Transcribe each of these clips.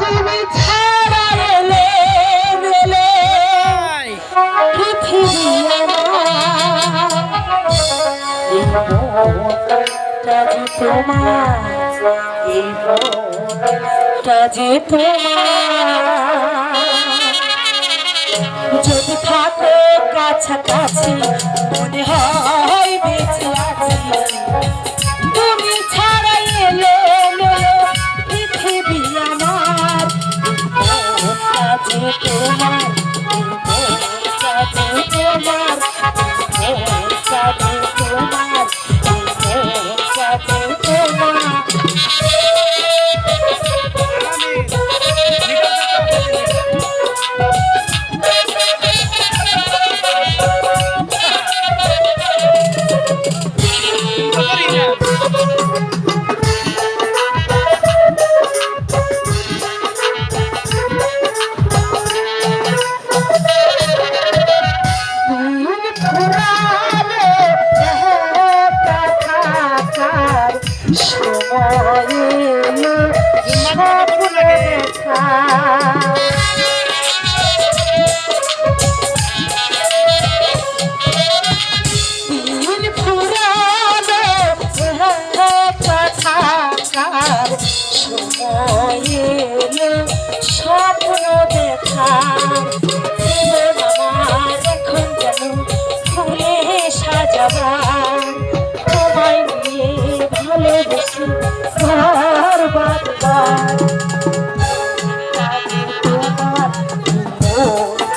তুমি ছাড়া এলে এলে। পৃথিবী কাজে তোমার। কাজে তোমার। যদি থাকো কাছাকাছি মনে হয় বেঁচে আছি Oh, Yeah.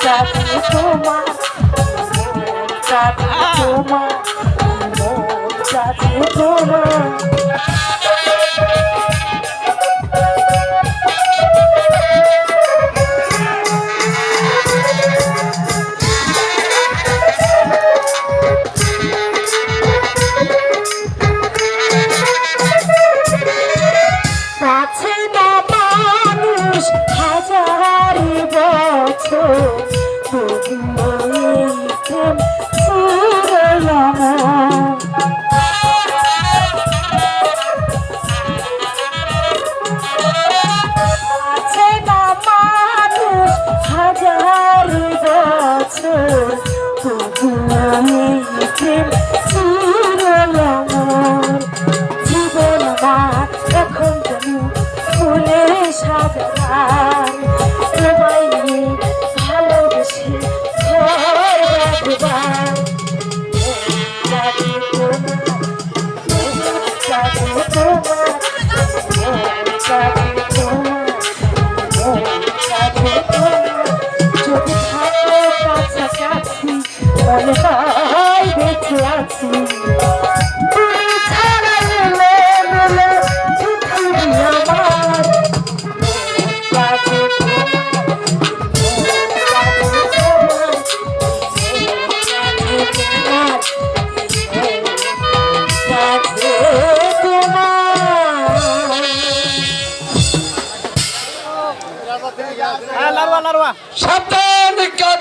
चाची चोमा चाचा चुमा हो चाची चोमा আছে না মানুষ? হাজার বছর 在。সাবধান